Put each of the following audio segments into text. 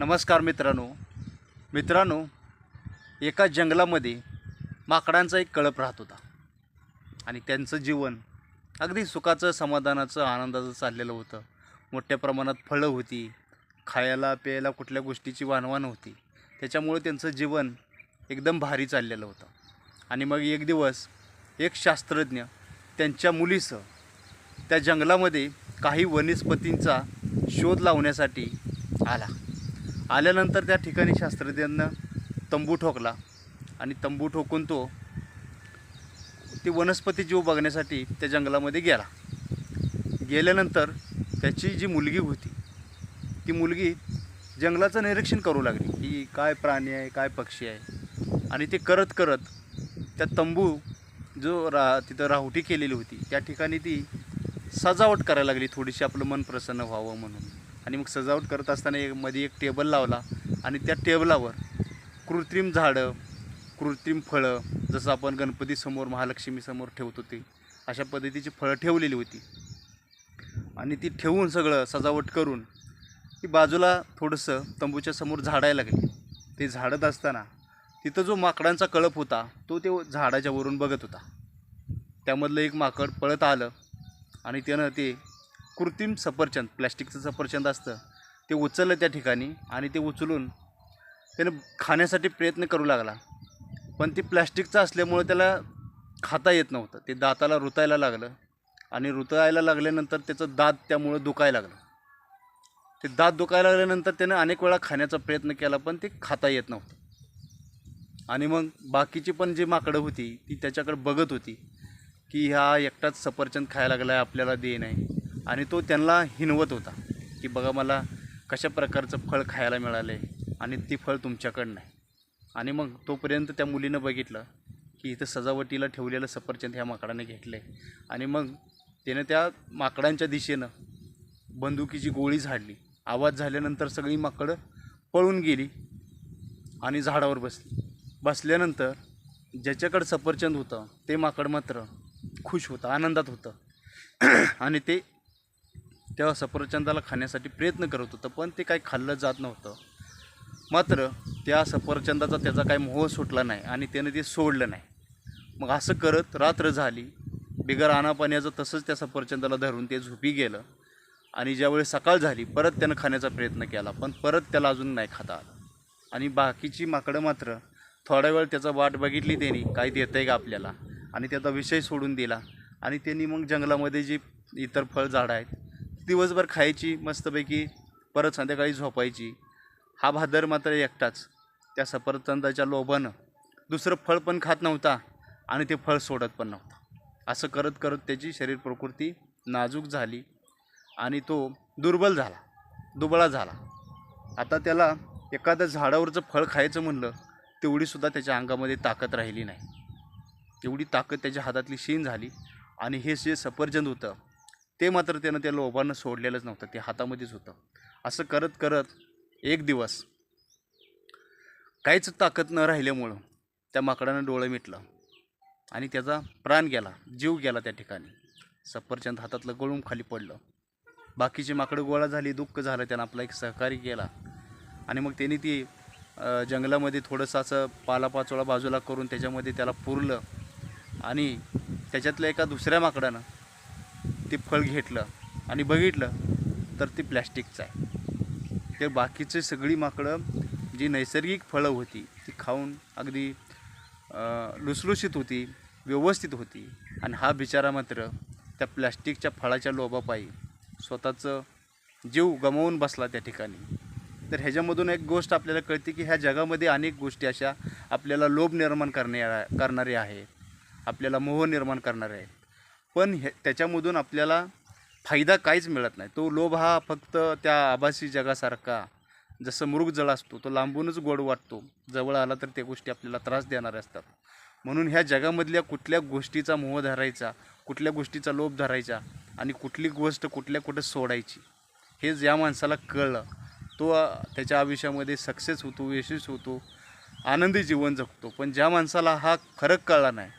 नमस्कार मित्रांनो. मित्रांनो एका जंगलामध्ये माकडांचा एक कळप राहत होता. आणि त्यांचं जीवन अगदी सुखाचं समाधानाचं आनंदाचं चाललेलं होतं. मोठ्या प्रमाणात फळं होती खायला प्यायला कुठल्या गोष्टीची वानवान होती. त्याच्यामुळे त्यांचं जीवन एकदम भारी चाललेलं होतं. आणि मग एक दिवस एक शास्त्रज्ञ त्यांच्या मुलीसह त्या जंगलामध्ये काही वनस्पतींचा शोध लावण्यासाठी आला. आल्यानंतर त्या ठिकाणी शास्त्रज्ञांना तंबू ठोकला. आणि तंबू ठोकून तो ती वनस्पती जीव बघण्यासाठी त्या जंगलामध्ये गेला. गेल्यानंतर त्याची जी मुलगी होती ती मुलगी जंगलाचं निरीक्षण करू लागली. की काय प्राणी आहे काय पक्षी आहे. आणि ते करत करत त्या तंबू जो रा तिथं राहुटी केलेली होती त्या ठिकाणी ती सजावट करायला लागली. थोडीशी आपलं मन प्रसन्न व्हावं म्हणून. आणि मग सजावट करत असताना एक मध्ये एक टेबल लावला आणि त्या टेबलावर कृत्रिम झाडं कृत्रिम फळं जसं आपण गणपतीसमोर महालक्ष्मीसमोर ठेवत होते अशा पद्धतीची फळं ठेवलेली होती. आणि ती ठेवून सगळं सजावट करून ती बाजूला थोडंसं तंबूच्या समोर झाडायला लागली. ते झाडत असताना तिथं जो माकडांचा कळप होता तो ते झाडाच्या वरून बघत होता. त्यामधलं एक माकड पळत आलं आणि त्यानं ते कृत्रिम सफरचंद प्लॅस्टिकचं सफरचंद असतं ते उचललं त्या ठिकाणी आणि ते उचलून त्यानं खाण्यासाठी प्रयत्न करू लागला. पण ते प्लॅस्टिकचं असल्यामुळं त्याला खाता येत नव्हतं. ते दाताला रुतायला लागलं आणि रुतायला लागल्यानंतर त्याचं दात त्यामुळं दुखायला लागलं. ते दात दुखायला लागल्यानंतर त्यानं अनेक वेळा खाण्याचा प्रयत्न केला पण ते खाता येत नव्हतं. आणि मग बाकीची पण जी माकडं होती ती त्याच्याकडे बघत होती की ह्या एकटाच सफरचंद खायला लागला आहे आपल्याला दे नाही आणि तो त्यांना हिनवत होता की बघा मला कशा प्रकारचं फळ खायला मिळालं आहे आणि ती फळ तुमच्याकडं नाही आणि मग तोपर्यंत त्या मुलीनं बघितलं की इथं सजावटीला ठेवलेलं सफरचंद ह्या माकडाने घेतलं. आहे आणि मग त्यानं त्या माकडांच्या दिशेनं बंदुकीची गोळी झाडली. आवाज झाल्यानंतर सगळी माकडं पळून गेली आणि झाडावर बसली. बसल्यानंतर ज्याच्याकडं सफरचंद होतं ते माकड मात्र खुश होतं आनंदात होतं. आणि ते त्या सफरचंदाला खाण्यासाठी प्रयत्न करत होतं पण ते काही खाल्लं जात नव्हतं. मात्र त्या सफरचंदाचा त्याचा काही मोह सुटला नाही आणि त्यानं ते सोडलं नाही. मग असं करत रात्र झाली. बिगर आणापाण्याचं तसंच त्या सफरचंदाला धरून ते झोपी गेलं आणि ज्यावेळी सकाळ झाली परत त्यानं खाण्याचा प्रयत्न केला पण परत त्याला अजून नाही खाता आलं. आणि बाकीची माकडं मात्र थोडा वेळ त्याचा वाट बघितली त्यांनी काय देतं आहे का आपल्याला? आणि त्याचा विषय सोडून दिला. आणि त्यांनी मग जंगलामध्ये जी इतर फळझाडं आहेत दिवसभर खायची मस्तपैकी परत संध्याकाळी झोपायची. हा भादर मात्र एकटाच. त्या सफरचंदाच्या लोभानं दुसरं फळ पण खात नव्हता आणि ते फळ सोडत पण नव्हता. असं करत करत त्याची शरीर प्रकृती नाजूक झाली आणि तो दुर्बल झाला दुबळा झाला. आता त्याला एखादं झाडावरचं फळ खायचं म्हणलं तेवढीसुद्धा त्याच्या अंगामध्ये ताकद राहिली नाही. तेवढी ताकद त्याच्या हातातली शीन झाली आणि हे जे सफरचंद होतं ते मात्र त्यानं त्या लोभानं सोडलेलंच नव्हतं ते हातामध्येच होतं. असं करत करत एक दिवस काहीच ताकद न राहिल्यामुळं त्या माकडानं डोळं मिटलं आणि त्याचा प्राण गेला जीव गेला त्या ठिकाणी. सफरचंद हातातलं गळून खाली पडलं. बाकीची माकडं गोळा झाली दुःख झालं त्यानं आपला एक सहकारी केला. आणि मग त्यांनी ती जंगलामध्ये थोडंसं असं पालापाचोळा बाजूला करून त्याच्यामध्ये त्याला पुरलं. आणि त्याच्यातल्या एका दुसऱ्या माकडानं ते फळ घेतलं आणि बघितलं तर ते प्लॅस्टिकचं आहे. ते बाकीचे सगळी माकडं जी नैसर्गिक फळं होती ती खाऊन अगदी लुसलुशीत होती व्यवस्थित होती. आणि हा बिचारा मात्र त्या प्लॅस्टिकच्या फळाच्या लोभापायी स्वतःचं जीव गमावून बसला त्या ठिकाणी. तर ह्याच्यामधून एक गोष्ट आपल्याला कळते की ह्या जगामध्ये अनेक गोष्टी अशा आपल्याला लोभ निर्माण करण्या करणारे आहे. आपल्याला मोह निर्माण करणारे आहे. पण हे त्याच्यामधून आपल्याला फायदा काहीच मिळत नाही. तो लोभ हा फक्त त्या आभासी जगासारखा. जसं मृगजळ असतो तो लांबूनच गोड वाटतो. जवळ आला तर त्या गोष्टी आपल्याला त्रास देणाऱ्या असतात. म्हणून ह्या जगामधल्या कुठल्या गोष्टीचा मोह धरायचा कुठल्या गोष्टीचा लोभ धरायचा आणि कुठली गोष्ट कुठल्या कुठं सोडायची हे ज्या माणसाला कळलं तो त्याच्या आयुष्यामध्ये सक्सेस होतो यशस्वी होतो आनंदी जीवन जगतो. पण ज्या माणसाला हा फरक कळला नाही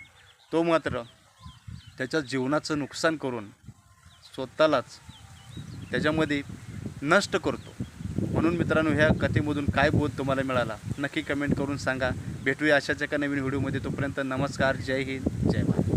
तो मात्र त्याच्या जीवनाचं नुकसान करून स्वतःलाच त्याच्यामध्ये नष्ट करतो. म्हणून मित्रांनो ह्या कथेमधून काय बोध तुम्हाला मिळाला? नक्की कमेंट करून सांगा. भेटूया अशाच एका नवीन व्हिडिओमध्ये. तोपर्यंत नमस्कार. जय हिंद. जय भारत.